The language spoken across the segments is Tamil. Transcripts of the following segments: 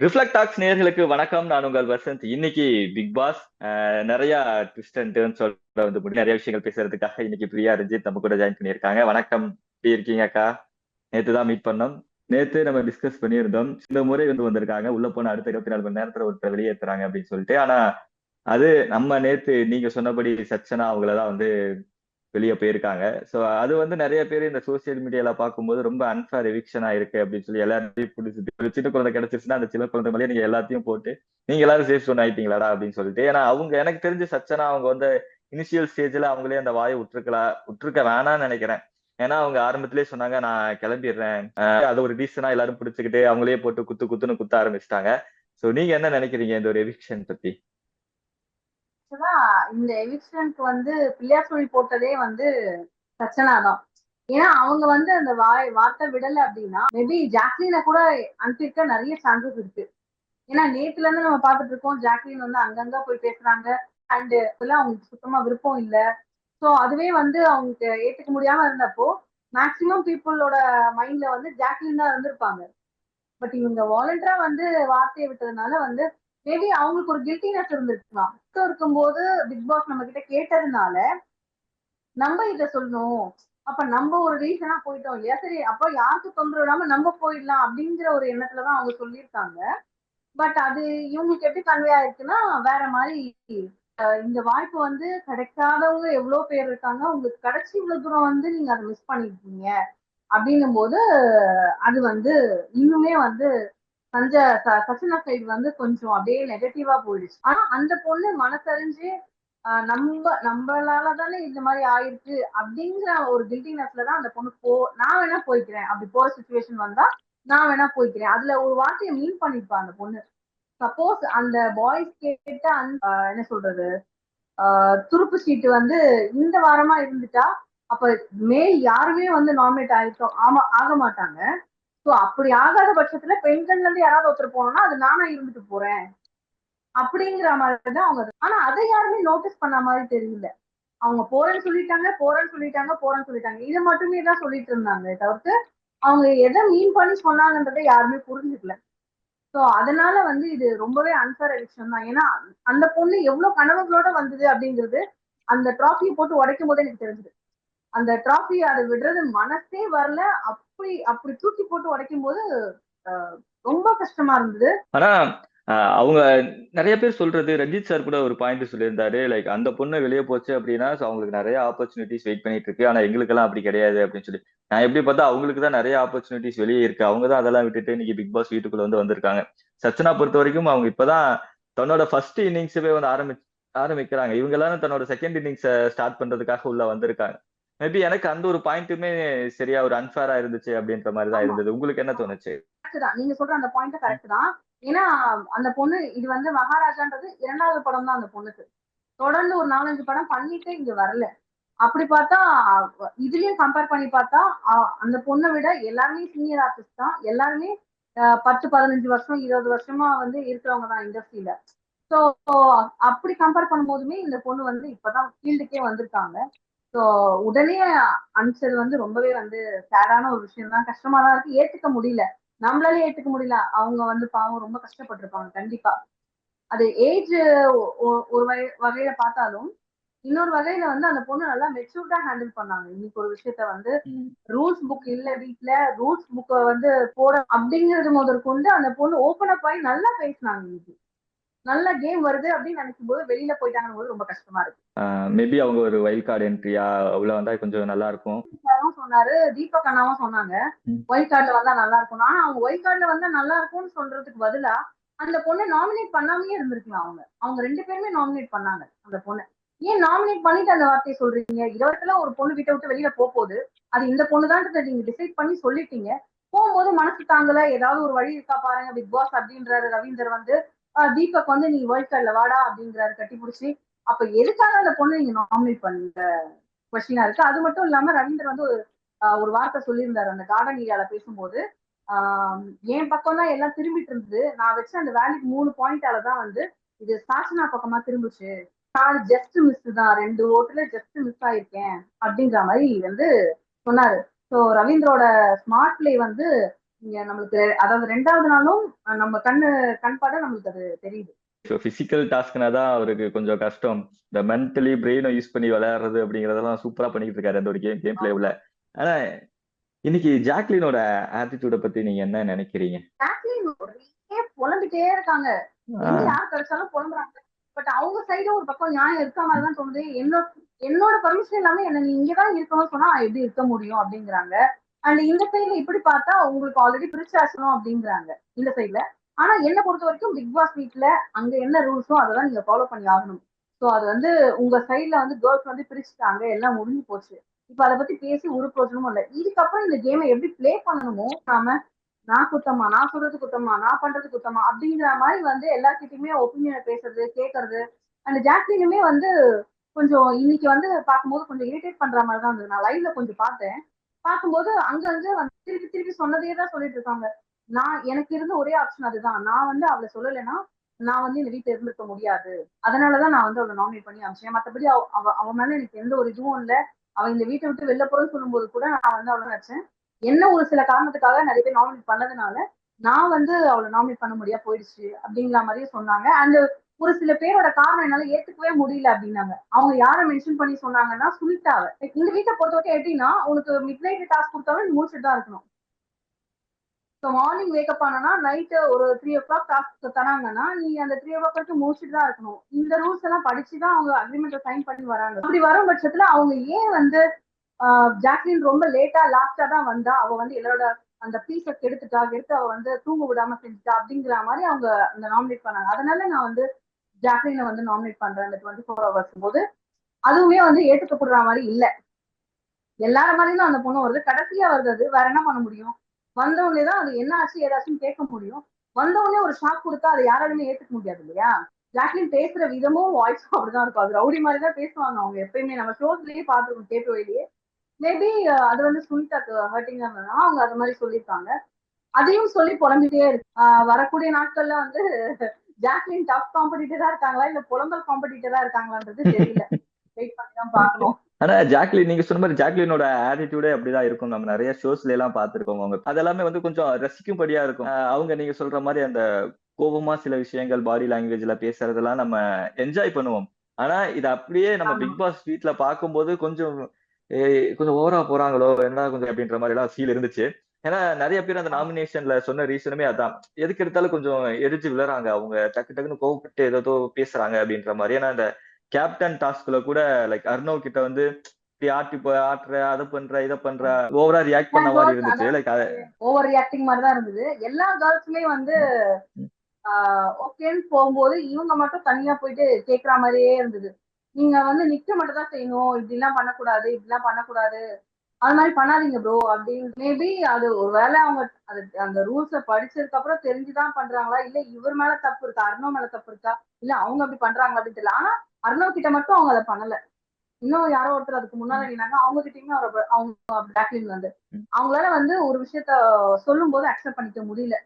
ரிஃப்ளெக்ட் டாக்ஸ் நேர்களுக்கு வணக்கம். நான் உங்கள் வசந்த். இன்னைக்கு பிக் பாஸ் நிறைய ட்விஸ்ட் அண்ட் டேர்ன் சொல்ல வந்து நிறைய விஷயங்கள் பேசுறதுக்காக இன்னைக்கு பிரியா ரஞ்சித் நம்ம கூட ஜாயின் பண்ணியிருக்காங்க. வணக்கம். எப்படி இருக்கீங்க அக்கா? நேத்து தான் மீட் பண்ணோம். நேத்து நம்ம டிஸ்கஸ் பண்ணியிருந்தோம். இந்த முறை வந்து வந்திருக்காங்க. உள்ள போன அடுத்த இருபத்தி நாலு மணி நேரத்துல ஒருத்தர் வெளியேற்றுறாங்க அப்படின்னு சொல்லிட்டு. ஆனா அது நம்ம நேத்து நீங்க சொன்னபடி சச்சனா அவங்களதான் வந்து வெளியே போயிருக்காங்க. ஸோ அது வந்து நிறைய பேர் இந்த சோசியல் மீடியால பார்க்கும்போது ரொம்ப அன்ஃபேர் எவிக்ஷனா இருக்கு அப்படின்னு சொல்லி எல்லாத்தையும் பிடிச்சிட்டு ஒரு சின்ன குழந்தை கிடைச்சிருச்சுன்னா அந்த சின்ன குழந்தை மேலே நீங்க எல்லாத்தையும் போட்டு நீங்க எல்லாரும் சேஃப் சொன்ன ஆயிட்டீங்களாடா? அப்படின்னு சொல்லிட்டு. ஏன்னா அவங்க எனக்கு தெரிஞ்ச சச்சனா அவங்க வந்து இனிஷியல் ஸ்டேஜ்ல அவங்களே அந்த வாயை விட்டுருக்கலாம் விட்டுருக்க வேணாம்னு நினைக்கிறேன். ஏன்னா அவங்க ஆரம்பத்திலே சொன்னாங்க நான் கிளம்பிடுறேன். அது ஒரு ரீசனா எல்லாரும் பிடிச்சிக்கிட்டு அவங்களே போட்டு குத்து குத்துன்னு குத்த ஆரம்பிச்சிட்டாங்க. ஸோ நீங்க என்ன நினைக்கிறீங்க இந்த ஒரு எவிக்ஷன் பத்தி? ஆக்சுவலா இந்த எவிக்ஷனுக்கு வந்து பிள்ளையார் சொல்லி போட்டதே வந்து பிரச்சனை தான் ஏன்னா அவங்க வந்து அந்த வாய் வார்த்தை விடல அப்படின்னா மேபி ஜாக்லினை கூட அனுப்பியிருக்க நிறைய சான்சஸ் இருக்கு. ஏன்னா நேத்துல இருந்து நம்ம பார்த்துட்டு இருக்கோம் ஜாக்லின் வந்து அங்கங்க போய் பேசுறாங்க. அண்ட் இதெல்லாம் அவங்களுக்கு சுத்தமா விருப்பம் இல்லை. ஸோ அதுவே வந்து அவங்களுக்கு ஏத்துக்க முடியாம இருந்தப்போ மேக்சிமம் பீப்புளோட மைண்ட்ல வந்து ஜாக்லின் தான் இருந்திருப்பாங்க. பட் இவங்க வாலண்டரா வந்து வார்த்தையை விட்டதுனால வந்து மேபி அவங்களுக்கு ஒரு கில்ட்டினஸ் இருந்திருக்கலாம் இருக்கும்போது பிக் பாஸ் நம்ம கிட்ட கேட்டதுனால நம்ம இத சொல்லணும். அப்ப நம்ம ஒரு ரீசனா போயிட்டோம் இல்லையா? சரி அப்ப யாருக்கு தொந்தரவு இல்லாம நம்ம போயிடலாம் அப்படிங்கிற ஒரு எண்ணத்துலதான் அவங்க சொல்லியிருக்காங்க. பட் அது இவங்களுக்கு எப்படி கன்வே ஆயிருக்குன்னா வேற மாதிரி இந்த வாய்ப்பு வந்து கிடைக்காதவங்க எவ்வளவு பேர் இருக்காங்க உங்களுக்கு கிடைச்சி இவ்வளவு தூரம் வந்து நீங்க அதை மிஸ் பண்ணிருக்கீங்க. அப்படின்னும் போது அது வந்து இன்னுமே வந்து சஞ்ச சச்சினா சைடு வந்து கொஞ்சம் அப்படியே நெகட்டிவா போயிடுச்சு. ஆனா அந்த பொண்ணு மனசறிஞ்சு நம்ம நம்மளால தானே இந்த மாதிரி ஆயிருக்கு அப்படிங்கிற ஒரு கில்டினஸ்ல தான் அந்த பொண்ணு போ நான் வேணா போய்க்கிறேன். அப்படி போற சுச்சுவேஷன் வந்தா நான் வேணா போய்க்கிறேன். அதுல ஒரு வார்த்தையை மீன் பண்ணிருப்பா அந்த பொண்ணு. சப்போஸ் அந்த பாய்ஸ் கேட்ட அந்த என்ன சொல்றது? துருப்பு சீட்டு வந்து இந்த வாரமா இருந்துட்டா அப்ப மே யாருமே வந்து நாமினேட் ஆகிட்டோம் ஆமா ஆக மாட்டாங்க. ஸோ அப்படி ஆகாத பட்சத்துல பெண்கள்ல இருந்து யாராவது ஒருத்தர் போனோம்னா அது நானா இருந்துட்டு போறேன். அப்படிங்கிற மாதிரி தான் அவங்க ஆனா அதை யாருமே நோட்டீஸ் பண்ண மாதிரி தெரியல. அவங்க போறேன்னு சொல்லிட்டாங்க போறேன்னு சொல்லிட்டாங்க போறேன்னு சொல்லிட்டாங்க. இதை மட்டுமே தான் சொல்லிட்டு இருந்தாங்க. தவிர்த்து அவங்க எதை மீன் பண்ணி சொன்னாங்கன்றதை யாருமே புரிஞ்சுக்கல. ஸோ அதனால வந்து இது ரொம்பவே அன்ஃபேர் விஷயம் தான். ஏன்னா அந்த பொண்ணு எவ்வளவு கனவுகளோட வந்தது அப்படிங்கிறது அந்த ட்ராஃபியை போட்டு உடைக்கும் போதே எனக்கு தெரிஞ்சது. அந்த டிராஃபி அதை விடுறது மனசே வரல. அப்படி அப்படி தூக்கி போட்டு உடைக்கும் போது ரொம்ப கஷ்டமா இருந்தது. ஆனா அவங்க நிறைய பேர் சொல்றது ரஞ்சித் சார் கூட ஒரு பாயிண்ட் சொல்லியிருந்தாரு. லைக் அந்த பொண்ணு வெளியே போச்சு அப்படின்னா அவங்களுக்கு நிறைய ஆப்பர்ச்சுனிட்டிஸ் வெயிட் பண்ணிட்டு இருக்கு. ஆனா எங்களுக்கெல்லாம் அப்படி கிடையாது அப்படின்னு சொல்லி. நான் எப்படி பார்த்தா அவங்களுக்கு தான் நிறைய ஆப்பர்ச்சுனிட்டிஸ் வெளியே இருக்கு. அவங்க தான் அதெல்லாம் விட்டுட்டு இன்னைக்கு பிக் பாஸ் வீட்டுக்குள்ள வந்து வந்திருக்காங்க. சச்சனா பொறுத்த வரைக்கும் அவங்க இப்பதான் தன்னோட ஃபர்ஸ்ட் இன்னிங்ஸவே வந்து ஆரம்பி ஆரம்பிக்கிறாங்க. இவங்க எல்லாரும் தன்னோட செகண்ட் இன்னிங்ஸை ஸ்டார்ட் பண்றதுக்காக உள்ள வந்திருக்காங்க. மேபி எனக்கு அந்த ஒரு பாயிண்ட்டுமே சரியா ஒரு அன்ஃபேரா இருந்துச்சு அப்படின்ற மாதிரி தான் இருந்தது. உங்களுக்கு என்ன தோணுச்சு? நீங்க சொல்ற அந்த பாயிண்ட் கரெக்ட் தான். ஏன்னா அந்த பொண்ணு இது வந்து மகாராஜான்றது இரண்டாவது படம் தான் அந்த பொண்ணுக்கு. தொடர்ந்து ஒரு நாலஞ்சு படம் பண்ணிட்டு இங்க வரல. அப்படி பார்த்தா இதுலயும் கம்பேர் பண்ணி பார்த்தா அந்த பொண்ணை விட எல்லாருமே சீனியர் ஆர்டிஸ்ட் தான். எல்லாருமே பத்து பதினஞ்சு வருஷம் இருபது வருஷமா வந்து இருக்கிறவங்க தான் இண்டஸ்ட்ரியில ஸோ அப்படி கம்பேர் பண்ணும்போதுமே இந்த பொண்ணு வந்து இப்பதான் ஃபீல்டுக்கே வந்திருக்காங்க. ஸோ உடனே அனுப்பிச்சது வந்து ரொம்பவே வந்து சேடான ஒரு விஷயம் தான் கஷ்டமா தான் இருக்கு. ஏத்துக்க முடியல. நம்மளாலே ஏத்துக்க முடியல. அவங்க வந்து பாவம் ரொம்ப கஷ்டப்பட்டிருப்பாங்க. கண்டிப்பா. அது ஏஜ் ஒரு வகை வகையில பார்த்தாலும் இன்னொரு வகையில வந்து அந்த பொண்ணு நல்லா மெச்சூர்டா ஹேண்டில் பண்ணாங்க. இன்னைக்கு ஒரு விஷயத்த வந்து ரூல்ஸ் புக் இல்ல வீட்டுல ரூல்ஸ் புக்கை வந்து போட அப்படிங்கிறது முதற்கொண்டு அந்த பொண்ணு ஓபன் அப் ஆகி நல்லா பேசினாங்க இன்னைக்கு. நல்ல கேம் வருது அப்படின்னு நினைக்கும் போது வெளியில போயிட்டாங்க போது ரொம்ப கஷ்டமா இருக்கு. மேபி அவங்க ஒரு வைல்ட் கார்டு என்ட்ரியா உள்ள வந்தா கொஞ்சம் நல்லா இருக்கும். சொன்னாரு தீபக் அண்ணாவும் சொன்னாங்க. ஒயிட் கார்டுல வந்தா நல்லா இருக்கும் ஆனா அவங்க ஒயிட் கார்டுல வந்தா நல்லா இருக்கும்னு சொல்றதுக்கு பதிலா அந்த பொண்ணை நாமினேட் பண்ணாமே இருந்திருக்கலாம் அவங்க. அவங்க ரெண்டு பேருமே நாமினேட் பண்ணாங்க அந்த பொண்ணை. ஏன் நாமினேட் பண்ணிட்டு அந்த வார்த்தையை சொல்றீங்க? இருபத்துல ஒரு பொண்ணு வீட்டை விட்டு வெளியில போகுது அது இந்த பொண்ணு தான் நீங்க டிசைட் பண்ணி சொல்லிட்டீங்க. போகும்போது மனசு தாங்கல. ஏதாவது ஒரு வழி இருக்கா பாருங்க பிக் பாஸ் அப்படின்றாரு ரவீந்தர் வந்து. தீபக் வந்து நீ வேர்ல்ட் கார்டுல வாடா அப்படிங்கிறாரு கட்டி பிடிச்சி. அப்ப எதுக்காக அந்த பொண்ணு நீங்க நாமினேட் பண்ணுங்க? கொஸ்டினா இருக்கு. அது மட்டும் இல்லாம ரவீந்தர் வந்து ஒரு வார்த்தை சொல்லியிருந்தாரு. அந்த கார்டன் ஏரியால பேசும்போது என் பக்கம் தான் எல்லாம் திரும்பிட்டு இருந்தது. நான் வச்ச அந்த வேலைக்கு மூணு பாயிண்டால தான் வந்து இது சாசனா பக்கமா திரும்பிச்சு. நான் ஜஸ்ட் மிஸ் தான். ரெண்டு ஓட்டுல ஜஸ்ட் மிஸ் ஆயிருக்கேன். அப்படிங்கிற மாதிரி வந்து சொன்னாரு. ஸோ ரவீந்திரோட ஸ்மார்ட் பிளே வந்து நம்மளுக்கு அதாவது ரெண்டாவது நாளும் நம்ம கண்ணு கண் பட நம்மளுக்கு அது தெரியுது. ஸோ பிசிக்கல் டாஸ்க்னா தான் அவருக்கு கொஞ்சம் கஷ்டம். இந்த மென்டலி பிரெயினை யூஸ் பண்ணி விளையாடுறது அப்படிங்கறதெல்லாம் சூப்பரா பண்ணிட்டு இருக்காரு அந்த ஒரு கேம் கேம் பிளேவில் ஆனா இன்னைக்கு ஜாக்லினோட ஆட்டிடியூட பத்தி நீங்க என்ன நினைக்கிறீங்க? ஜாக்லின் ஒரே புலம்பிட்டே இருக்காங்க. யார் கிடைச்சாலும் புலம்புறாங்க. பட் அவங்க சைடு ஒரு பக்கம் நியாயம் இருக்க மாதிரி தான் தோணுது. என்னோட என்னோட பர்மிஷன் இல்லாம என்ன நீ இங்கதான் இருக்கணும்னு சொன்னா எப்படி இருக்க முடியும் அப்படிங்கிறாங்க. அண்ட் இந்த சைட்ல இப்படி பார்த்தா உங்களுக்கு ஆல்ரெடி பிரிச்சாசனம் அப்படிங்கிறாங்க. இந்த சைட்ல ஆனா என்ன பொறுத்த வரைக்கும் பிக் பாஸ் வீட்ல அங்க என்ன ரூல்ஸோ அதெல்லாம் நீங்க ஃபாலோ பண்ணி ஆகணும். ஸோ அது வந்து உங்க சைட்ல வந்து கேர்ள்ஸ் வந்து பிரிச்சுட்டாங்க எல்லாம் முடிஞ்சு போச்சு. இப்ப அதை பத்தி பேசி ஒரு பிரோஜனமும் இல்லை. இதுக்கப்புறம் இந்த கேமை எப்படி ப்ளே பண்ணணுமோ நாம நான் குத்தமா நான் சொல்றது குத்தமா நான் பண்றது குத்தமா அப்படிங்கிற மாதிரி வந்து எல்லார்கிட்டயுமே ஒப்பீனியனை பேசுறது கேட்கறது அண்ட் ஜாக்லினுமே வந்து கொஞ்சம் இன்னைக்கு வந்து பார்க்கும்போது கொஞ்சம் இரிட்டேட் பண்ற மாதிரி தான் இருந்தது. நான் லைவ்ல கொஞ்சம் பார்த்தேன். பார்க்கும்போது அங்கங்க வந்து திருப்பி திருப்பி சொன்னதே தான் சொல்லிட்டு இருக்காங்க. நான் எனக்கு இருந்த ஒரே ஆப்ஷன் அதுதான். நான் வந்து அவளை சொல்லலைன்னா நான் வந்து இந்த வீட்டுல இருந்திருக்க முடியாது. அதனாலதான் நான் வந்து அவளை நாமினேட் பண்ணி அமிச்சேன் மத்தபடி அவ அவ அவ மேல எனக்கு எந்த ஒரு இதுவும் இல்ல. அவ இந்த வீட்டை விட்டு வெளில போறேன்னு சொல்லும்போது கூட நான் வந்து அவளை நினைச்சேன். என்ன ஒரு சில காரணத்துக்காக நிறைய பேர் நாமினேட் பண்ணதுனால நான் வந்து அவளை நாமினேட் பண்ண முடியா போயிடுச்சு அப்படிங்கிற மாதிரியே சொன்னாங்க. அண்ட் ஒரு சில பேரோட காரணம் என்னால ஏத்துக்கவே முடியல அப்படின்னாங்க. அவங்க யாரை மென்ஷன் பண்ணி சொன்னாங்கன்னா சுனிதாவை. Like, இந்த வீட்டை பொறுத்த வரைக்கும் எப்படின்னா உனக்கு மிட் நைட் டாஸ்க் கொடுத்தாலும் நீ முடிச்சுட்டு தான் இருக்கணும். இப்போ மார்னிங் வேக்கப் ஆனா நைட்டு ஒரு த்ரீ ஓ கிளாக் டாஸ்க் தராங்கன்னா நீ அந்த த்ரீ ஓ கிளாக் வரைக்கும் முடிச்சுட்டு தான் இருக்கணும். இந்த ரூல்ஸ் எல்லாம் படிச்சு தான் அவங்க அக்ரிமெண்ட்டை சைன் பண்ணி வராங்க. அப்படி வரும் பட்சத்துல அவங்க ஏன் வந்து ஜாக்லின் ரொம்ப லேட்டா லாஸ்டா தான் வந்தா அவ வந்து எல்லாரோட அந்த பீஸை கெடுத்துட்டா எடுத்து அவ வந்து தூங்க விடாம செஞ்சுட்டா அப்படிங்கிற மாதிரி அவங்க அந்த நாமினேட் பண்ணாங்க. அதனால நான் வந்து ஜாக்லினை வந்து நாமினேட் பண்றேன் அந்த டுவெண்ட்டி ஃபோர் ஹவர்ஸ் போது. அதுவுமே வந்து ஏற்றுக்கப்படுற மாதிரி இல்ல. எல்லார மாதிரியும் அந்த பொண்ணு வருது. கடைசியா வருது அது வேற என்ன பண்ண முடியும்? வந்த தான் அது என்ன ஆச்சு ஏதாச்சும் கேட்க முடியும். வந்தவொடனே ஒரு ஷாக் கொடுத்தா அதை யாராலுமே ஏத்துக்க முடியாது இல்லையா? ஜாக்லின் பேசுற விதமும் வாய்ஸும் அப்படிதான் இருக்கும். அது ரவுடி மாதிரி தான் பேசுவாங்க அவங்க. எப்பயுமே நம்ம ஷோஸ்லயே பாத்துருக்கோம் கேட்டு வழியே மேபி அது வந்து சுனிதாக்கு ஹர்ட்டிங்கா அவங்க அது மாதிரி சொல்லியிருக்காங்க. அதையும் சொல்லி புலம்பிட்டே இருக்கு. ஆஹ் வரக்கூடிய நாட்கள்ல வந்து ஜாக்லின் டஃப் காம்படிட்டரா இருக்காங்களா? இல்ல புலம்பல் காம்படிட்டரா இருக்காங்களான்றது தெரியல. வெயிட் பண்ணி தான் பார்க்கணும். ஆனா ஜாக்லின் நீங்க சொன்ன மாதிரி ஜாக்லினோட ஆட்டிடியூடே அப்படிதான் இருக்கும். நம்ம நிறைய ஷோஸ்ல எல்லாம் பார்த்திருக்கோம். அவங்க அதெல்லாமே வந்து கொஞ்சம் ரசிக்கும்படியா இருக்கும். அவங்க நீங்க சொல்ற மாதிரி அந்த கோபமா சில விஷயங்கள் பாடி லாங்குவேஜ்ல பேசுறதெல்லாம் நம்ம என்ஜாய் பண்ணுவோம். ஆனா இது அப்படியே நம்ம. பிக் பாஸ் வீட்ல பார்க்கும்போது கொஞ்சம் கொஞ்சம் ஓவரா போறாங்களோ என்ன கொஞ்சம் அப்படின்ற மாதிரி எல்லாம் ஃபீல் இருந்துச்சு. ஏன்னா நிறைய பேர் அந்த நாமினேஷன்ல சொன்ன ரீசனுமே அதான். எதுக்கு எடுத்தாலும் கொஞ்சம் எரிஞ்சு விழுறாங்க. அவங்க டக்கு டக்குன்னு கோவப்பட்டு ஏதோ பேசுறாங்க அப்படின்ற மாதிரி. ஏன்னா அந்த கேப்டன் டாஸ்க்ல கூட லைக் அர்ணவ் கிட்ட வந்து இப்படி ஆட்டி போய் ஆட்டுற அதை பண்ற இதை பண்ற. ஓவரா ரியாக்ட் பண்ண மாதிரி இருந்துச்சு. லைக் ஓவர் ரியாக்டிங் மாதிரி தான் இருந்தது. எல்லா கேர்ள்ஸுமே வந்து ஓகேன்னு போகும்போது இவங்க மட்டும் தனியா போயிட்டு கேக்குற மாதிரியே இருந்தது. நீங்க வந்து நிக்க மட்டும் தான் செய்யணும். இப்படி எல்லாம் பண்ணக்கூடாது இப்படி எல்லாம் பண்ணக்கூடாது. அது மாதிரி பண்ணாதீங்க ப்ரோ அப்படின்னு. மேபி அது ஒருவேளை அவங்க அது அந்த ரூல்ஸ படிச்சதுக்கு அப்புறம் தெரிஞ்சுதான் பண்றாங்களா? இல்ல இவர் மேல தப்பு இருக்கா? அர்ணவ் மேல தப்பு இருக்கா? இல்ல அவங்க அப்படி பண்றாங்க அப்படின்னு தெரியல. ஆனா அர்ணவ் கிட்ட மட்டும் அவங்க அதை பண்ணல. இன்னும் யாரோ ஒருத்தர் அதுக்கு முன்னாடி நின்னாங்க. அவங்க கிட்டயுமே அவர் அவங்க பேக்லின் வந்து. அவங்களால வந்து ஒரு விஷயத்த சொல்லும் போது அக்செப்ட் பண்ணிக்க முடியல.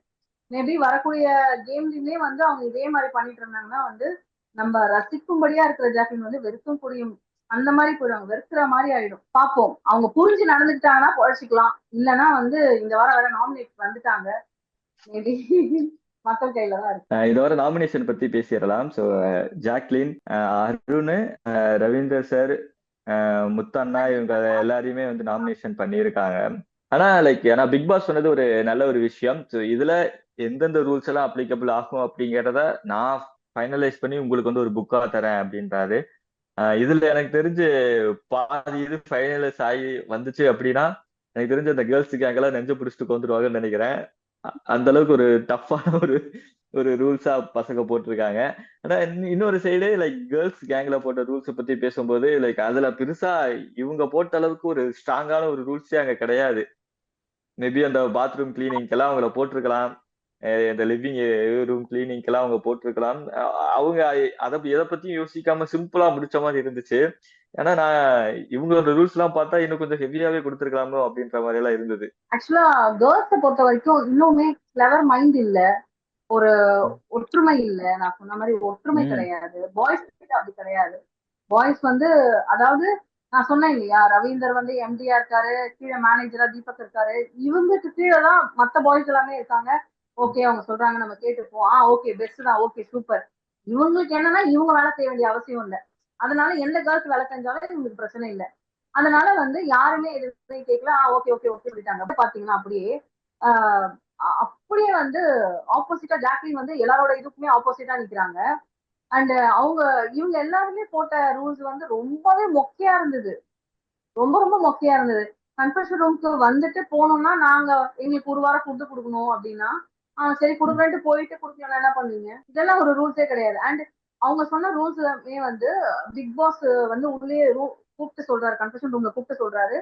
மேபி வரக்கூடிய கேம்லயுமே வந்து அவங்க இதே மாதிரி பண்ணிட்டு இருந்தாங்கன்னா வந்து நம்ம ரசிக்கும்படியா இருக்கிற ஜாக்லின் வந்து வெறுக்கும் புரியும் அந்த மாதிரி போயிடுவாங்க வெறுக்கிற மாதிரி ஆயிடும். பார்ப்போம். அவங்க புரிஞ்சு நடந்துக்கிட்டாங்கன்னா பொழைச்சிக்கலாம். இல்லைன்னா வந்து இந்த வாரம் வேற நாமினேட் வந்துட்டாங்க. மேபி மக்கள் கையில தான் இருக்கு. அஹ் இதோட நாமினேஷன் பத்தி பேசிடலாம். ஸோ ஜாக்லின் அருண் ரவீந்தர் சார் முத்தண்ணா இவங்க எல்லாரையுமே வந்து நாமினேஷன் பண்ணியிருக்காங்க. ஆனா லைக் ஏன்னா பிக் பாஸ் சொன்னது ஒரு நல்ல ஒரு விஷயம். ஸோ இதுல எந்தெந்த ரூல்ஸ் எல்லாம் அப்ளிகபிள் ஆகும் அப்படிங்கிறத நான் ஃபைனலைஸ் பண்ணி உங்களுக்கு வந்து ஒரு புக்கா தரேன் அப்படின்றாரு. இதுல எனக்கு தெரிஞ்சு பாதி இது ஃபைனலைஸ் ஆகி வந்துச்சு அப்படின்னா எனக்கு தெரிஞ்சு அந்த கேர்ள்ஸ் கேங்கெல்லாம் நெஞ்சு பிடிச்சிட்டு கொண்டுருவாங்கன்னு நினைக்கிறேன். அந்த அளவுக்கு ஒரு டஃப்பான ஒரு ஒரு ரூல்ஸா பசங்க போட்டிருக்காங்க. ஆனா இன்னொரு சைடு லைக் கேர்ள்ஸ் கேங்ல போட்ட ரூல்ஸ் பத்தி பேசும்போது லைக் அதுல பெருசா இவங்க போட்ட அளவுக்கு ஒரு ஸ்ட்ராங்கான ஒரு ரூல்ஸே அங்க கிடையாது. மேபி அந்த பாத்ரூம் கிளீனிங்க்கெல்லாம் அவங்கள போட்டிருக்கலாம். இந்த லிவிங் ரூம் கிளீனிங்க்கெல்லாம் அவங்க போட்டிருக்கலாம். அவங்க அதை எதை பத்தியும் யோசிக்காம சிம்பிளா முடிச்ச மாதிரி இருந்துச்சு. ஏன்னா நான் இவங்களோட ரூல்ஸ் எல்லாம் பார்த்தா இன்னும் கொஞ்சம் ஹெவியாவே கொடுத்துருக்கலாமோ அப்படின்ற மாதிரி எல்லாம் இருந்தது. ஆக்சுவலா கேர்ள்ஸை பொறுத்த வரைக்கும் இன்னுமே கிளவர் மைண்ட் இல்ல. ஒரு ஒற்றுமை இல்ல. நான் சொன்ன மாதிரி ஒற்றுமை. கிடையாது. பாய்ஸ் அப்படி கிடையாது. பாய்ஸ் வந்து அதாவது நான் சொன்னேன் இல்லையா ரவீந்தர் வந்து எம்டியா இருக்காரு கீழே மேனேஜரா தீபக் இருக்காரு. இவங்களுக்கு கீழே தான் மத்த பாய்ஸ் எல்லாமே இருக்காங்க. ஓகே அவங்க சொல்றாங்க நம்ம கேட்டுப்போம். ஆ ஓகே பெஸ்ட் தான். ஓகே சூப்பர் இவங்களுக்கு என்னன்னா இவங்க வேலை செய்ய வேண்டிய அவசியம் இல்லை. அதனால எந்த கேர்ள்ஸ் வேலை செஞ்சாலும் இவங்களுக்கு பிரச்சனை இல்லை. அதனால வந்து யாருமே எதுவுமே கேட்கல ஆ ஓகே ஓகே ஓகே சொல்லிட்டாங்க. அப்ப பாத்தீங்கன்னா அப்படியே ஆஹ் அப்படியே வந்து ஆப்போசிட்டா ஜாக்லின் வந்து எல்லாரோட இதுக்குமே ஆப்போசிட்டா நிக்கிறாங்க. அண்ட் அவங்க இவங்க எல்லாருமே போட்ட ரூல்ஸ் வந்து ரொம்பவே மொக்கையா இருந்தது. ரொம்ப ரொம்ப மொக்கையா இருந்தது. கன்ஃபெஷன் ரூம்க்கு வந்துட்டு போனோம்னா நாங்க எங்களுக்கு ஒரு வாரம் ஃபுட்டு கொடுக்கணும் அப்படின்னா ஆஹ் சரி கொடுக்குறேன்ட்டு போயிட்டு கொடுக்கலாம் என்ன பண்ணுவீங்க? இதெல்லாம் ஒரு ரூல்ஸே கிடையாது. அண்ட் அவங்க சொன்ன ரூல்ஸ் வந்து பிக் பாஸ் வந்து உள்ளே ரூ- கூப்பிட்டு சொல்றாரு கன்ஃபெஷன் ரூம்ல கூப்பிட்டு சொல்றாரு.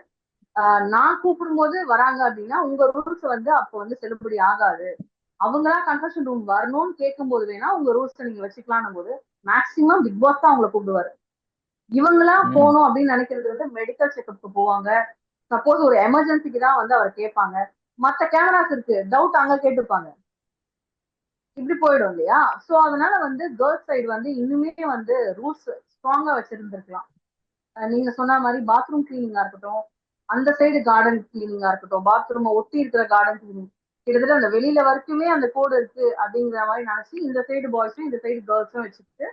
ஆஹ் நான் கூப்பிடும்போது வராங்க அப்படின்னா உங்க ரூல்ஸ் வந்து அப்போ வந்து செல்லுபடி ஆகாது. அவங்களா கன்ஃபெஷன் ரூம் வரணும்னு கேட்கும்போது வேணா உங்க ரூல்ஸ் நீங்க வச்சுக்கலாம் போது மேக்சிமம் பிக் பாஸ் தான் அவங்கள கூப்பிடுவாரு. இவங்களா. போகணும் அப்படின்னு நினைக்கிறது வந்து மெடிக்கல் செக்அப்க்கு போவாங்க. சப்போஸ் ஒரு எமர்ஜென்சிக்கு தான் வந்து அவர் கேட்பாங்க. மத்த கேமராஸ் இருக்கு. டவுட் அங்க கேட்டுப்பாங்க. இப்படி போயிடும் இல்லையா? சோ அதனால வந்து கேர்ள்ஸ் சைடு வந்து இன்னுமே வந்து ரூல்ஸ் ஸ்ட்ராங்கா வச்சிருந்திருக்கலாம். நீங்க சொன்ன மாதிரி பாத்ரூம் கிளீனிங்கா இருக்கட்டும் அந்த சைடு கார்டன் கிளீனிங்கா இருக்கட்டும் பாத்ரூம் ஒட்டி இருக்கிற கார்டன் கிளீனிங் கிட்டத்தட்ட அந்த வெளியில வரைக்குமே அந்த கோடு இருக்கு அப்படிங்கிற மாதிரி நினைச்சு இந்த சைடு பாய்ஸும் இந்த சைடு கேர்ள்ஸும் வச்சுக்கிட்டு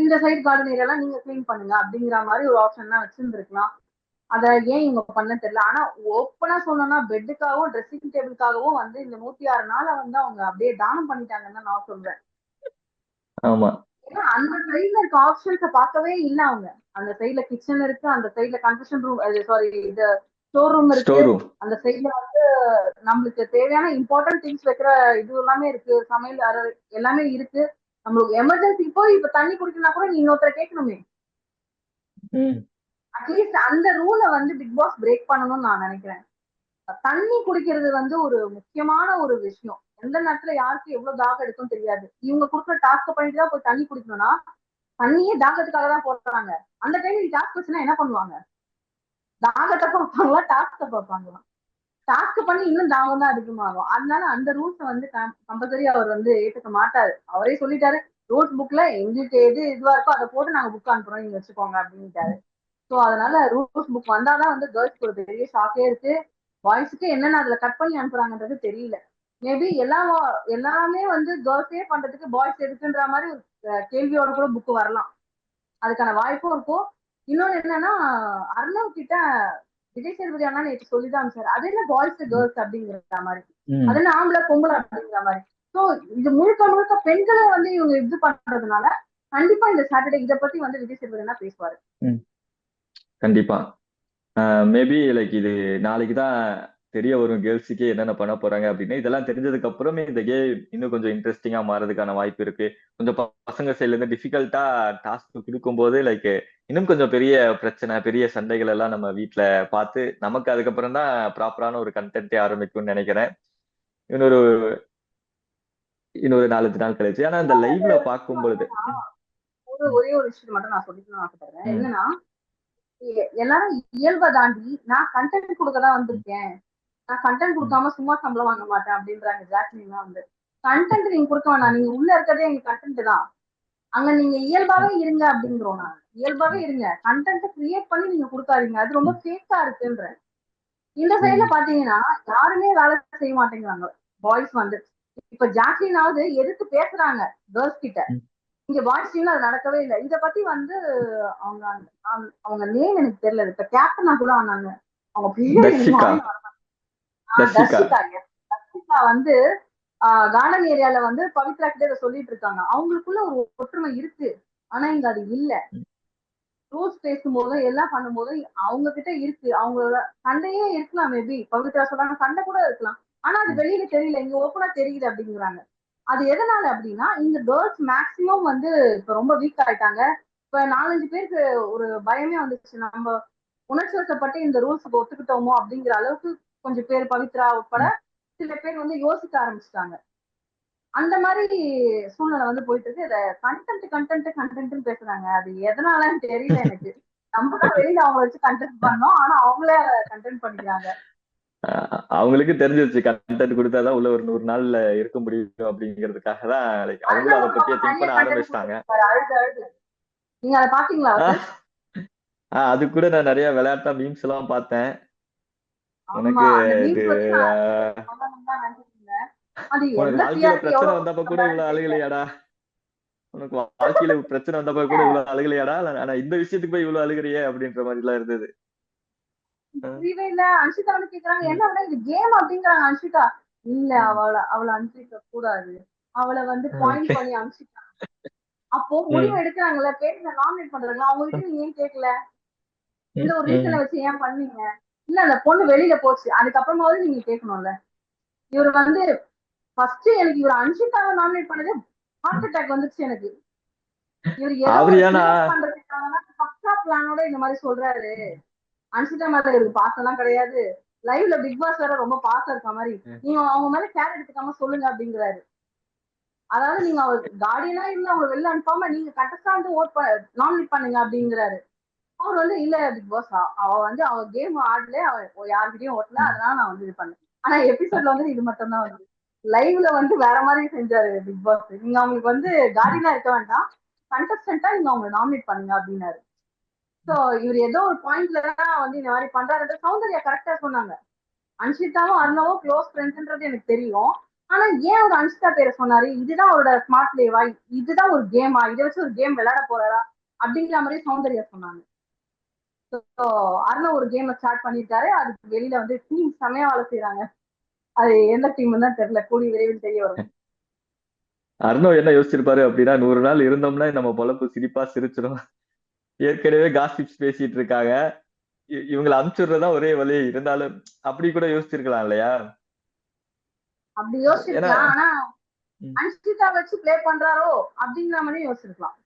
இந்த சைடு கார்டன் ஏரியாலாம் நீங்க கிளீன் பண்ணுங்க அப்படிங்கிற மாதிரி ஒரு ஆப்ஷன் தான் வச்சிருந்துருக்கலாம். அத ஏன் இவங்க பண்ண தெரியல. ஆனா ஓப்பனா சொல்லணும்னா பெட்டுக்காகவும் ட்ரெஸ்ஸிங் டேபிளுக்காகவும் வந்து இந்த நூத்தி ஆறு நாளை வந்து அவங்க அப்படியே தானம் பண்ணிட்டாங்கன்னு நான் சொல்றேன். ஆமா. ஏன்னா அந்த சைட்ல இருக்க ஆப்ஷன்ஸ பார்க்கவே இல்ல அவங்க. அந்த சைட்ல கிச்சன் இருக்கு அந்த சைட்ல கன்ஃபெஷன் ரூம் சாரி இது ஸ்டோர் ரூம் இருக்கு அந்த சைட்ல வந்து நம்மளுக்கு தேவையான இம்பார்ட்டன்ட் திங்ஸ் வைக்கிற இது எல்லாமே இருக்கு. சமையல் அறை எல்லாமே இருக்கு. நம்மளுக்கு எமர்ஜென்சி போய் இப்ப தண்ணி குடிக்கணும்னா கூட நீ இன்னொருத்தர கேட்கணுமே. அட்லீஸ்ட் அந்த ரூலை வந்து பிக் பாஸ் பிரேக் பண்ணணும்னு நான் நினைக்கிறேன். தண்ணி குடிக்கிறது வந்து ஒரு முக்கியமான ஒரு விஷயம். எந்த நேரத்துல யாருக்கு எவ்வளவு தாகம் எடுக்கும் தெரியாது. இவங்க கொடுக்குற டாஸ்க் பண்ணிட்டு தான் போய் தண்ணி குடிக்கணும்னா தண்ணியே தாகத்துக்காக தான் போடுறாங்க. அந்த டைம் டாஸ்க் வச்சுன்னா என்ன பண்ணுவாங்க? தாகத்தை பார்ப்பாங்களா? டாஸ்க பார்ப்பாங்களா? டாஸ்க் பண்ணி இன்னும் தாகம் தான் அதிகமாகும். அதனால அந்த ரூல்ஸ் வந்து கம்பல்சரி அவர் வந்து ஏற்றுக்க மாட்டாரு. அவரே சொல்லிட்டாரு ரூல்ஸ் புக்ல எங்களுக்கு எது இதுவா இருக்கோ அதை போட்டு நாங்க புக் அனுப்புறோம். நீங்க வச்சுக்கோங்க அப்படின்ட்டாரு. ஸோ அதனால ரூல்ஸ் புக் வந்தாதான் வந்து கேர்ள்ஸ்க்கு ஒரு பெரிய ஷாக்கே இருக்கு. பாய்ஸுக்கு என்னென்ன அதுல கட் பண்ணி அனுப்புறாங்கன்றது தெரியல. மேபி எல்லா எல்லாமே வந்து கேர்ள்ஸே பண்றதுக்கு பாய்ஸ் எதுக்குன்ற மாதிரி ஒரு கேள்வியோட கூட புக் வரலாம். அதுக்கான வாய்ப்பும் இருக்கும். இன்னொன்னு என்னன்னா அர்ணவ் கிட்ட விஜய் சேதுபதி அண்ணா நேற்று சொல்லிதான் அனுப்பிச்சாரு அது என்ன பாய்ஸ் கேர்ள்ஸ் அப்படிங்கிற மாதிரி. அது என்ன ஆம்பளை பொம்பளை அப்படிங்கிற மாதிரி. சோ இது முழுக்க முழுக்க பெண்களை வந்து இவங்க இது பண்றதுனால கண்டிப்பா இந்த சாட்டர்டே இத பத்தி வந்து விஜய் சேதுபதி அண்ணா பேசுவாரு. கண்டிப்பா. மேபி லைக் இது நாளைக்கு தான் தெரிய வரும் கேர்ள்ஸுக்கே என்னென்ன பண்ண போறாங்க அப்படின்னு. இதெல்லாம் தெரிஞ்சதுக்கு அப்புறமே இந்த கேம் இன்னும் கொஞ்சம் இன்ட்ரெஸ்டிங்கா மாறதுக்கான வாய்ப்பு இருக்கு. கொஞ்சம் ப- பசங்க சைட்ல இருந்து டிஃபிகல்ட்டா டாஸ்க் கொடுக்கும்போது லைக் இன்னும் கொஞ்சம் பெரிய பிரச்சனை பெரிய சண்டைகள் எல்லாம் நம்ம வீட்ல பார்த்து நமக்கு அதுக்கப்புறம் தான் ப்ராப்பரான ஒரு கண்டென்ட்டே ஆரம்பிக்கும்னு நினைக்கிறேன். இன்னொரு இன்னொரு நாலஞ்சு நாள் கழிச்சு. ஆனா இந்த லைவ்ல பார்க்கும் பொழுது ஒரு ஒரே ஒரு விஷயம் மட்டும் நான் சொல்லிக்கணும்னு ஆசைப்படுறேன். ம். என்னன்னா எல்லாரும் இயல்பை தாண்டி நான் கண்டென்ட் கொடுக்க தான் வந்திருக்கேன். நான் கண்டென்ட் கொடுக்காம சும்மா சம்பளம் வாங்க மாட்டேன் அப்படின்றாங்க ஜாக்லின்லாம் வந்து. கண்டென்ட் நீங்க கொடுக்க வேணாம். நீங்க உள்ள இருக்கிறதே எங்க கண்டென்ட் தான். அங்க நீங்க இயல்பாவே இருங்க அப்படிங்கிறோம் நான் இயல்பாவே இருங்க. கண்டென்ட் கிரியேட் பண்ணி நீங்க கொடுக்காதீங்க. அது ரொம்ப ஃபேக்கா இருக்குன்ற இந்த சைடுல பாத்தீங்கன்னா யாருமே வேலை செய்ய மாட்டேங்கிறாங்க. பாய்ஸ் வந்து. இப்ப ஜாக்லினாவது எதுக்கு பேசுறாங்க. கேர்ள்ஸ் கிட்ட. இங்க பாய்ஸ் டீம்ல அது நடக்கவே இல்லை. இத பத்தி வந்து அவங்க அவங்க நேம் எனக்கு தெரியல. இப்ப கேப்டனா கூட ஆனாங்க அவங்க தர்ஷிகா. வந்து கார்டன் ஏரியால வந்து பவித்ரா கிட்ட இதை சொல்லிட்டு இருக்காங்க. அவங்களுக்குள்ள ஒரு ஒற்றுமை இருக்கு. ஆனா இங்க அது இல்ல. ரூல்ஸ் பேசும்போது எல்லாம் பண்ணும்போது அவங்க கிட்ட இருக்கு. அவங்களோட சண்டையே இருக்கலாம் மேபி பவித்ரா சொல்றாங்க சண்டை கூட இருக்கலாம். ஆனா அது வெளியில தெரியல. இங்க ஓப்பனா தெரியுது அப்படிங்கிறாங்க. அது எதனால அப்படின்னா இந்த கேர்ள்ஸ் மேக்சிமம் வந்து இப்ப ரொம்ப வீக் ஆயிட்டாங்க. இப்ப நாலஞ்சு பேருக்கு ஒரு பயமே வந்துச்சு. நம்ம உணர்ச்சி வசப்பட்டு இந்த ரூல்ஸுக்கு ஒத்துக்கிட்டோமோ அப்படிங்கிற அளவுக்கு கொஞ்சம் பேர் பவித்ரா உட்பட சில பேர் வந்து யோசிக்க ஆரம்பிச்சிட்டாங்க. அந்த மாதிரி சூழ்நிலை வந்து போயிட்டு இருக்கு இத கண்டென்ட் கண்டென்ட் கண்டென்ட்னு பேசுறாங்க. அது எதனாலன்னு தெரியல எனக்கு. நம்ம தான் வெளியில அவங்க வச்சு கண்டென்ட் பண்ணோம். ஆனா அவங்களே அதை கண்டென்ட் பண்ணிக்கிறாங்க. அவங்களுக்கு தெரிஞ்சிருச்சு கண்டென்ட் கொடுத்தாதான் உள்ள ஒரு நூறு நாள்ல இருக்க முடியும் அப்படிங்கிறதுக்காக தான் லைக் அவங்களும் அதை பத்தியே திங்க் பண்ண ஆரம்பிச்சிட்டாங்க. நீங்க அதை பாத்தீங்களா? ஆஹ் அது கூட நான் நிறைய விளையாட்டா மீம்ஸ் எல்லாம் பார்த்தேன். எனக்கு வாழ்க்கையில பிரச்சனை வந்தப்ப கூட இவ்வளவு அழுகலையாடா? உனக்கு வாழ்க்கையில பிரச்சனை வந்தப்ப கூட இவ்வளவு அழுகலையாடா? ஆனா இந்த விஷயத்துக்கு போய் இவ்வளவு அழுகுறியே அப்படின்ற மாதிரி எல்லாம் இருந்தது. இல்ல. அன்ஷிதா வந்து கேக்குறாங்க என்ன விட இது கேம் அப்படிங்கிறாங்க அன்ஷிதா. இல்ல அவளை அவளை அனுப்பிக்க கூடாது. அவளை வந்து பாயிண்ட். பண்ணி அனுப்பிச்சிட்டாங்க அப்போ முடிவு எடுக்கிறாங்கல்ல பேருங்க நாமினேட் பண்றாங்க அவங்க கிட்ட நீங்க ஏன் கேட்கல இந்த ஒரு ரீசனை வச்சு ஏன் பண்ணீங்க? இல்ல அந்த பொண்ணு வெளியில போச்சு. அதுக்கப்புறமாவது நீங்க கேட்கணும்ல இவர் வந்து ஃபர்ஸ்ட் எனக்கு இவர் அன்ஷிதாவை நாமினேட் பண்ணதே ஹார்ட் அட்டாக் வந்துச்சு எனக்கு. இவர் ஏதோ பண்றதுக்காக பக்கா பிளானோட இந்த மாதிரி சொல்றாரு. அன்ஷிதா மேல இவருக்கு பாசம்லாம் கிடையாது. லைவ்ல பிக் பாஸ் வேற ரொம்ப பாசம் இருக்க மாதிரி. நீங்க அவங்க மேல கேர் எடுத்துக்காம சொல்லுங்க அப்படிங்கிறாரு. அதாவது நீங்க அவர் கார்டியனா இல்ல அவங்க வெளில அனுப்பாம நீங்க கண்டஸ்டா வந்து ஓட் நாமினேட் பண்ணுங்க அப்படிங்கிறாரு. அவர் வந்து இல்ல பிக் பாஸ் அவ வந்து அவ கேம் ஆடல அவ யாருக்கிட்டையும் ஓட்டல அதனால நான் வந்து இது பண்ணேன் ஆனா எபிசோட்ல வந்து இது மட்டும் தான் வந்து. லைவ்ல வந்து வேற மாதிரி செஞ்சாரு பிக் பாஸ் நீங்க அவங்களுக்கு வந்து கார்டியனா இருக்க வேண்டாம். கண்டஸ்டன்டா நீங்க அவங்க நாமினேட் பண்ணுங்க அப்படின்னாரு. சோ இவர் ஏதோ ஒரு பாயிண்ட்ல தான் வந்து இந்த மாதிரி பண்றாரு சௌந்தர்யா கரெக்டா சொன்னாங்க. அன்ஷிதாவும் அருணாவும் க்ளோஸ் ஃப்ரெண்ட்ஸ்ன்றது எனக்கு தெரியும். ஆனா ஏன் ஒரு அன்ஷிதா பேரை சொன்னாரு? இதுதான் அவரோட ஸ்மார்ட் பிளேவா இதுதான் ஒரு கேமா இதை வச்சு ஒரு கேம் விளையாட போறாரா? அப்படிங்கிற மாதிரி சௌந்தர்யா சொன்னாங்க. ஸோ அருணா ஒரு கேமை ஸ்டார்ட் பண்ணிருக்காரு அதுக்கு வெளியில வந்து டீம் செமையா வேலை செய்யறாங்க அது எந்த டீம் தான் தெரியல. கூடி விரைவில் தெரிய வரும். அருணோ என்ன யோசிச்சிருப்பாரு அப்படின்னா நூறு நாள் இருந்தோம்னா நம்ம பொழப்பு சிரிப்பா சிரிச்சிடும் ஏற்கனவே காசிப்ஸ் பேசிட்டு இருக்காங்க. இவங்களை அனுப்பிச்சுடுறதா ஒரே வழி. இருந்தாலும் அப்படி கூட யோசிச்சிருக்கலாம் இல்லையா? அப்படி யோசிச்சிருக்கலாம் ஆனா ம், அன்ஷிதா வச்சு ப்ளே பண்றாரோ அப்படிங்கிற மாதிரி யோசிச்சிருக்கலாம்.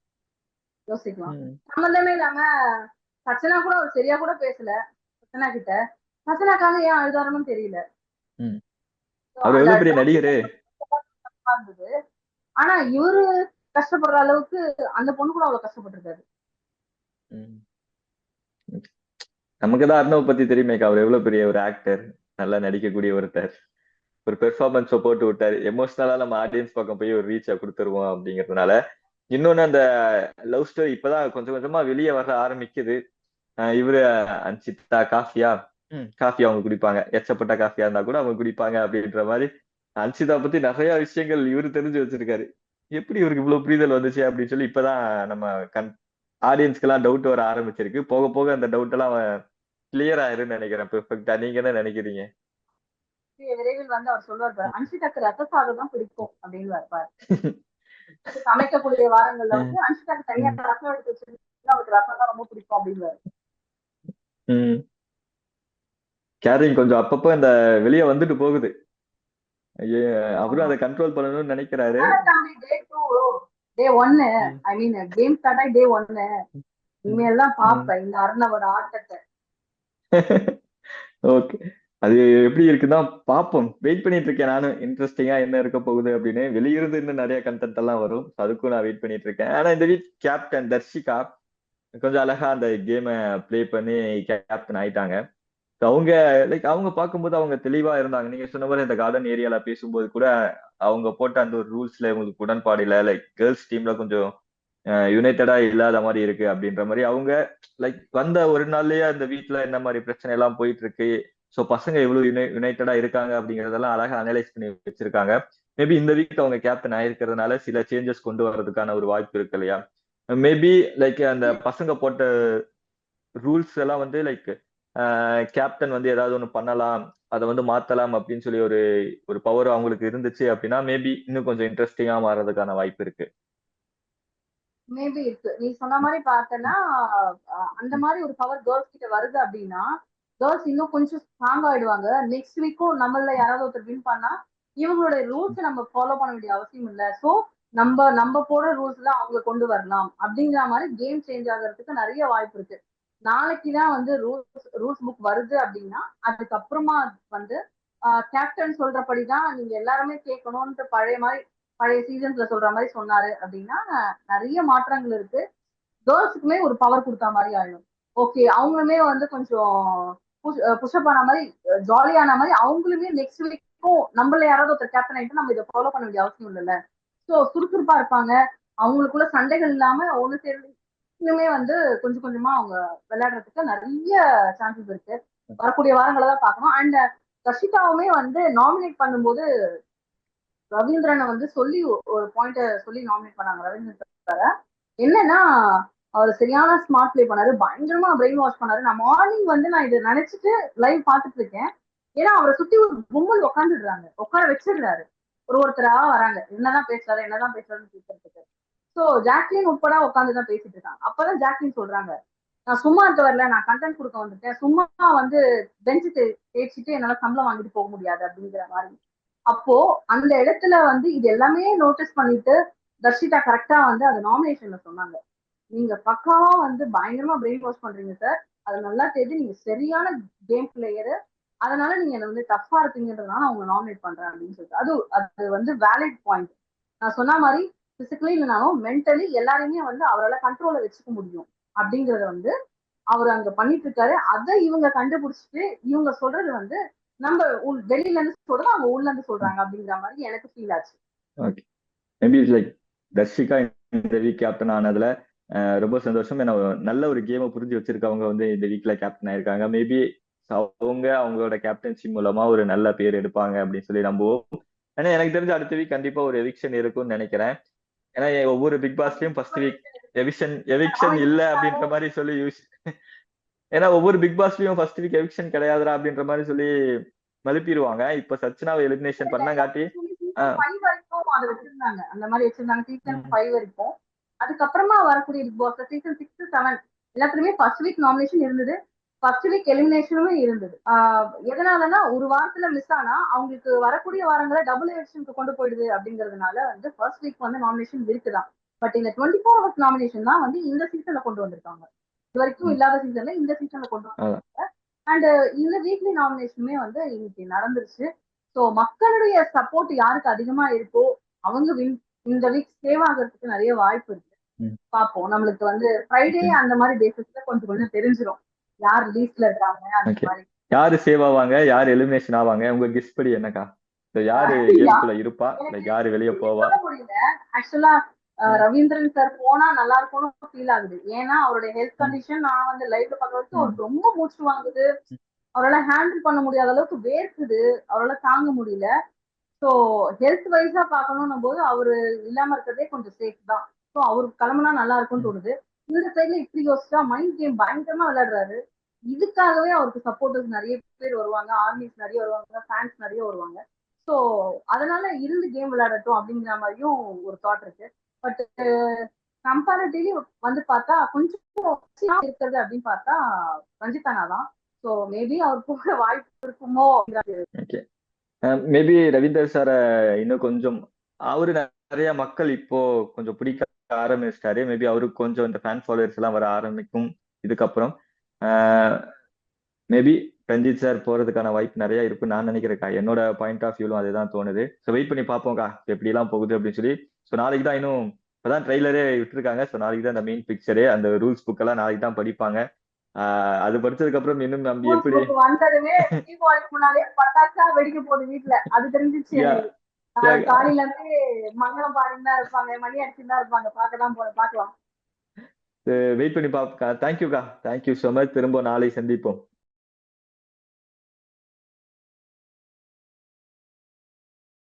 யோசிக்கலாம். ம், சம்மந்தமே இல்லாம சச்சனா கூட அவர் சரியா கூட பேசல. சச்சனா கிட்ட. சச்சனாக்காக ஏன் அழுதாருன்னு தெரியல. அவர் எவ்வளவு பெரிய நடிகரு? ஆனா இவரு கஷ்டப்படுற அளவுக்கு அந்த பொண்ணு கூட அவ்வளவு கஷ்டப்பட்டிருக்காரு. நமக்கு தான் அர்ணவ் பத்தி தெரியுமேக்கா. அவர் எவ்வளவு பெரிய ஒரு ஆக்டர் நல்லா நடிக்கக்கூடிய ஒருத்தர். ஒரு பெர்ஃபார்மன்ஸை போட்டு விட்டாரு. எமோஷனலா நம்ம ஆடியன்ஸ் பக்கம் போய் ஒரு ரீச்சை கொடுத்துருவோம் அப்படிங்கிறதுனால இன்னொன்னு அந்த லவ் ஸ்டோரி இப்பதான் கொஞ்சம் கொஞ்சமா வெளியே வர ஆரம்பிக்குது. இவரு அன்சிதா காஃபியா? காஃபி அவங்க குடிப்பாங்க. எச்சப்பட்ட காஃபியா இருந்தா கூட அவங்க குடிப்பாங்க அப்படின்ற மாதிரி அன்சிதா பத்தி நிறைய விஷயங்கள் இவரு தெரிஞ்சு வச்சிருக்காரு. எப்படி இவருக்கு இவ்வளவு புரிதல் வந்துச்சு அப்படின்னு சொல்லி இப்பதான் நம்ம கண் ஆடியன்ஸ்க்கு எல்லாம் டவுட் வர ஆரம்பிச்சிருக்கு. போக போக அந்த டவுட் எல்லாம் கிளியர் ஆயிருன்னு நினைக்கிறேன் பெர்ஃபெக்டா நீங்க என்ன நினைக்கிறீங்க? விரைவில் வந்து அவர் சொல்லுவார் அன்ஷிதாக்கு ரத்த சாதம் தான் பிடிக்கும் அப்படின்னு இருப்பார் சமைக்கக்கூடிய வாரங்கள்ல வந்து அன்ஷிதாக்கு தனியா ரசம் எடுத்து வச்சிருந்தா அவருக்கு ரசம் தான் ரொம்ப பிடிக்கும் அப்படின்னு கேரிங் கொஞ்சம் அப்பப்போ இந்த வெளியே வந்துட்டு போகுது. ஐயே, அவரும் அதை கண்ட்ரோல் பண்ணணும்னு நினைக்கிறாரு. டே ஒன்னு ஐ மீன் கேம் ஸ்டார்ட் ஆகி டே ஒன்னு இனிமேல் தான் பாப்பேன் இந்த அருணவோட ஆட்டத்தை. ஓகே அது எப்படி இருக்குன்னா பாப்போம். வெயிட் பண்ணிட்டு இருக்கேன் நானும். இன்ட்ரெஸ்டிங்கா என்ன இருக்க போகுது அப்படின்னு. வெளியிருந்து இன்னும் நிறைய கண்டென்ட் எல்லாம் வரும். அதுக்கும் நான் வெயிட் பண்ணிட்டு இருக்கேன் ஆனா இந்த வீக் கேப்டன் தர்ஷிகா கொஞ்சம் அழகா அந்த கேமை ப்ளே பண்ணி கேப்டன் ஆயிட்டாங்க. அவங்க லைக் அவங்க பார்க்கும்போது அவங்க தெளிவா இருந்தாங்க. நீங்க சொன்ன மாதிரி இந்த கார்டன் ஏரியால பேசும்போது கூட அவங்க போட்ட அந்த ஒரு ரூல்ஸ்ல உங்களுக்கு உடன்பாடு இல்லை. லைக் கேர்ள்ஸ் டீம்ல கொஞ்சம் யுனைடடா இல்லாத மாதிரி இருக்கு அப்படின்ற மாதிரி அவங்க லைக் வந்த ஒரு நாள்லயே அந்த வீட்டுல என்ன மாதிரி பிரச்சனை எல்லாம் போயிட்டு இருக்கு ஸோ பசங்க எவ்வளவு யுனை யுனைடடா இருக்காங்க அப்படிங்கறதெல்லாம் அழகா அனலைஸ் பண்ணி வச்சிருக்காங்க. மேபி இந்த வீக் அவங்க கேப்டன் ஆயிருக்கிறதுனால சில சேஞ்சஸ் கொண்டு வர்றதுக்கான ஒரு வாய்ப்பு இருக்கு இல்லையா? மேபி லைக் அந்த பசங்க போட்ட ரூல்ஸ் எல்லாம் வந்து லைக் கேப்டன் வந்து ஏதாவது ஒன்று பண்ணலாம். அதை வந்து மாத்தலாம் அப்படின்னு சொல்லி ஒரு ஒரு பவர் அவங்களுக்கு இருந்துச்சு அப்படின்னா மேபி இன்னும் கொஞ்சம் இன்ட்ரெஸ்டிங்கா மாறதுக்கான வாய்ப்பு இருக்கு. மேபி இருக்கு. நீ சொன்ன மாதிரி பார்த்தனா அந்த மாதிரி ஒரு பவர் கேர்ள்ஸ் கிட்ட வருது அப்படின்னா கேர்ள்ஸ் இன்னும் கொஞ்சம் ஸ்ட்ராங் ஆயிடுவாங்க. நெக்ஸ்ட் வீக்கும் நம்மள யாராவது ஒருத்தர் வின் பண்ணா இவங்களுடைய ரூல்ஸ் நம்ம ஃபாலோ பண்ண வேண்டிய அவசியம் இல்லை. ஸோ நம்ம நம்ம போடுற ரூல்ஸ் எல்லாம் அவங்க கொண்டு வரலாம். அப்படிங்கிற மாதிரி கேம் சேஞ்ச் ஆகிறதுக்கு நிறைய வாய்ப்பு இருக்கு. நாளைக்கு தான் வந்து ரூல்ஸ் ரூல்ஸ் புக் வருது அப்படின்னா அதுக்கப்புறமா வந்து கேப்டன் சொல்றபடிதான் நீங்க எல்லாருமே கேட்கணும்ன்ட்டு பழைய மாதிரி பழைய சீசன்ஸ்ல சொல்ற மாதிரி சொன்னாரு அப்படின்னா நிறைய மாற்றங்கள் இருக்கு. கேர்ள்ஸுக்குமே ஒரு பவர் கொடுத்த மாதிரி ஆயிடும். ஓகே அவங்களுமே வந்து கொஞ்சம் புஷப் ஆன மாதிரி ஜாலியான மாதிரி அவங்களுமே நெக்ஸ்ட் வீக்கும் நம்மள யாராவது ஒருத்தர் கேப்டன் ஆயிட்டு நம்ம இதை ஃபாலோ பண்ண வேண்டிய அவசியம் இல்லைல்ல. ஸோ சுறுசுறுப்பா இருப்பாங்க. அவங்களுக்குள்ள சண்டைகள் இல்லாம ஒன்று சேர்ந்து இன்னுமே வந்து கொஞ்சம் கொஞ்சமா அவங்க விளையாடுறதுக்கு நிறைய சான்சஸ் இருக்கு. வரக்கூடிய வாரங்களை தான் பார்க்கணும். அண்ட் ரஷிதாவுமே வந்து நாமினேட் பண்ணும்போது ரவீந்திரனை வந்து சொல்லி ஒரு பாயிண்ட சொல்லி நாமினேட் பண்ணாங்க ரவீந்திரன். என்னன்னா அவர் சரியான ஸ்மார்ட் ப்ளே பண்ணாரு. பயங்கரமா பிரெயின் வாஷ் பண்ணாரு. நான் மார்னிங் வந்து நான் இதை நினைச்சிட்டு லைவ் பார்த்துட்டு இருக்கேன். ஏன்னா அவரை சுத்தி ஒரு கும்பல் உட்காந்துடுறாங்க உட்கார வச்சிடுறாரு. ஒரு ஒருத்தரா வராங்க. என்னதான் பேசுறாரு என்னதான் பேசுறாருன்னு கேட்கறதுக்கு சோ ஜாக்லின் உட்பட உட்காந்து தான் பேசிட்டு இருக்காங்க அப்பதான் ஜாக்லின் சொல்றாங்க நான் சும்மா இருக்க வரல நான் கண்டென்ட் கொடுக்க வந்துட்டேன். சும்மா வந்து பெஞ்சு தேய்ச்சிட்டு என்னால சம்பளம் வாங்கிட்டு போக முடியாது அப்படிங்கிற மாதிரி. அப்போ அந்த இடத்துல வந்து இது எல்லாமே நோட்டீஸ் பண்ணிட்டு தர்ஷிதா கரெக்டா வந்து அது நாமினேஷன்ல சொன்னாங்க. நீங்க பக்காவா வந்து பயங்கரமா பிரெயின் வாஷ் பண்றீங்க சார் அது நல்லா தெரியுது நீங்க சரியான கேம் பிளேயரு அதனால நீங்க என்ன வந்து டஃபா இருப்பீங்கன்றதுனால அவங்க நாமினேட் பண்றேன் அப்படின்னு சொல்லிட்டு. அது அது வந்து வேலிட் பாயிண்ட் நான் சொன்ன மாதிரி பிசிக்கலி இல்லைனாலும் மென்டலி எல்லாரையுமே வந்து அவரால் கண்ட்ரோல வச்சுக்க முடியும். அப்படிங்கறத வந்து அவர் அங்க பண்ணிட்டு இருக்காரு. அதை இவங்க கண்டுபிடிச்சிட்டு இவங்க சொல்றது வந்து நம்ம உள் வெளியில இருந்து சொல்றது அவங்க உள்ள இருந்து சொல்றாங்க அப்படிங்கிற மாதிரி எனக்கு ஃபீல் ஆச்சு. ஓகே மேபி லைக் தர்ஷிகா இந்த வீக் கேப்டன் ஆனதுல ரொம்ப சந்தோஷம். ஏன்னா நல்ல ஒரு கேமை புரிஞ்சு வச்சிருக்கவங்க வந்து இந்த வீக்ல கேப்டன் ஆயிருக்காங்க. மேபி அவங்க அவங்களோட கேப்டன்சி மூலமா ஒரு நல்ல பேர் எடுப்பாங்க அப்படின்னு சொல்லி நம்புவோம். ஏன்னா எனக்கு தெரிஞ்ச அடுத்த வீக் கண்டிப்பா ஒரு எவிக்ஷன் இருக்கும்னு நினைக்கிறேன். ஏன்னா ஒவ்வொரு பிக் பாஸ்லயும் ஃபர்ஸ்ட் வீக் எவிக்ஷன் எவிக்ஷன் இல்ல அப்படின்ற மாதிரி சொல்லி யூஸ் ஏன்னா ஒவ்வொரு பிக் பாஸ்லயும் ஃபர்ஸ்ட் வீக் எவிக்ஷன் கிடையாதுடா அப்படின்ற மாதிரி சொல்லி மதிப்பிடுவாங்க. இப்ப சச்சினாவை எலிமினேஷன் வரைக்கும் அதை வச்சிருந்தாங்க. அந்த மாதிரி வச்சிருந்தாங்க. சீசன் ஃபைவ் வரைக்கும். அதுக்கப்புறமா வரக்கூடிய Bigg Boss season six seven எல்லாத்துலயுமே ஃபர்ஸ்ட் வீக் நாமினேஷன் இருந்தது. ஃபர்ஸ்ட் வீக் எலிமினேஷனும் இருந்தது. எதனாலன்னா ஒரு வாரத்துல மிஸ் ஆனா அவங்களுக்கு வரக்கூடிய வாரங்களை டபுள் எலெக்ஷனுக்கு கொண்டு போயிடுது அப்படிங்கறதுனால வந்து ஃபர்ஸ்ட் வீக் வந்து நாமினேஷன் இருக்குதான் பட் இந்த டுவெண்ட்டி ஃபோர் ஹவர்ஸ் நாமினேஷன் தான் வந்து இந்த சீசன்ல கொண்டு வந்திருக்காங்க. இது வரைக்கும் இல்லாத சீசன்ல இந்த சீசன்ல கொண்டு வந்திருக்காங்க. அண்ட் இந்த வீக்லி நாமினேஷனுமே வந்து இன்னைக்கு நடந்துருச்சு. ஸோ மக்களுடைய சப்போர்ட் யாருக்கு அதிகமா இருக்கோ அவங்க இந்த வீக் சேவ் ஆகிறதுக்கு நிறைய வாய்ப்பு இருக்கு. பார்ப்போம். நம்மளுக்கு வந்து ஃப்ரைடே அந்த மாதிரி பேசிஸ்ல கொஞ்சம் கொஞ்சம் தெரிஞ்சிரும். யார் லீஸ்ட்ல இருக்காங்க அந்த. மாதிரி. யாரு சேவ் ஆவாங்க யாரு எலிமினேஷன் ஆவாங்க உங்க கெஸ் படி என்னக்கா? யாரு கேம்குள்ள இருப்பா? லைக் யாரு வெளிய போவா? ஆக்சுவலா ரவீந்திரன் சார் போனா நல்லா இருக்கும்னு ஃபீல் ஆகுது. ஏன்னா அவருடைய ஹெல்த் கண்டிஷன் நான் வந்து லைவ்ல பார்க்க வரைக்கும் அவருக்கு ரொம்ப மூச்சு வாங்குது. அவரால் ஹேண்டில் பண்ண முடியாத அளவுக்கு வேர்க்குது. அவரால் தாங்க முடியல. ஸோ ஹெல்த் வைஸா பார்க்கணும்னும் போது அவரு இல்லாம இருக்கிறதே கொஞ்சம் சேஃப் தான். ஸோ அவருக்கு கிளம்புனா நல்லா இருக்கும்னு தோணுது. இந்த சைட்ல இப்படி யோசிச்சா மைண்ட் கேம் பயங்கரமா விளையாடுறாரு. இதுக்காகவே அவருக்கு சப்போர்ட்டர்ஸ் நிறைய பேர் வருவாங்க. ஆர்மிஸ் நிறைய வருவாங்க. ஃபேன்ஸ் நிறைய வருவாங்க. ஸோ அதனால இருந்து கேம் விளையாடட்டும் அப்படிங்கிற மாதிரியும் ஒரு தாட் இருக்கு. பட் கம்பேரிட்டிவ்லி வந்து பார்த்தா கொஞ்சம் இருக்கிறது அப்படின்னு பார்த்தா ரஞ்சிதானா தான். ஸோ மேபி அவர் போக வாய்ப்பு இருக்குமோ மேபி um, ரவீந்தர் சார இன்னும் கொஞ்சம் அவரு நிறைய மக்கள் இப்போ கொஞ்சம் பிடிக்க ஆரம்பிச்சிட்டாரு. மேபி அவருக்கு கொஞ்சம் இந்த ஃபேன் ஃபாலோவர்ஸ் எல்லாம் வர ஆரம்பிக்கும். இதுக்கப்புறம் மேபி ரஞ்சித் சார் போறதுக்கான வாய்ப்பு நிறைய இருக்குன்னு நான் நினைக்கிறேன்க்கா என்னோட பாயிண்ட் ஆஃப் வியூலும் அதுதான் தோணுது. ஸோ வெயிட் பண்ணி பார்ப்போம்க்கா. எப்படி எல்லாம் போகுது அப்படின்னு சொல்லி. ஸோ நாளைக்கு தான் இன்னும் இப்பதான் ட்ரெய்லரே விட்டுருக்காங்க. ஸோ நாளைக்கு தான் அந்த மெயின் பிக்சரே அந்த ரூல்ஸ் புக் எல்லாம் நாளைக்கு தான் படிப்பாங்க. அது படிச்சதுக்கு அப்புறம் இன்னும் நம்ம எப்படி காலையில இருந்து மங்களம் பாடிட்டு தான் இருப்பாங்க மணி அடிச்சுட்டு தான் இருப்பாங்க. பார்க்கலாம் போல பார்க்கலாம். வெயிட் பண்ணி பார்ப்போம்க்கா தேங்க்யூக்கா தேங்க்யூ ஸோ மச் திரும்ப நாளை சந்திப்போம்.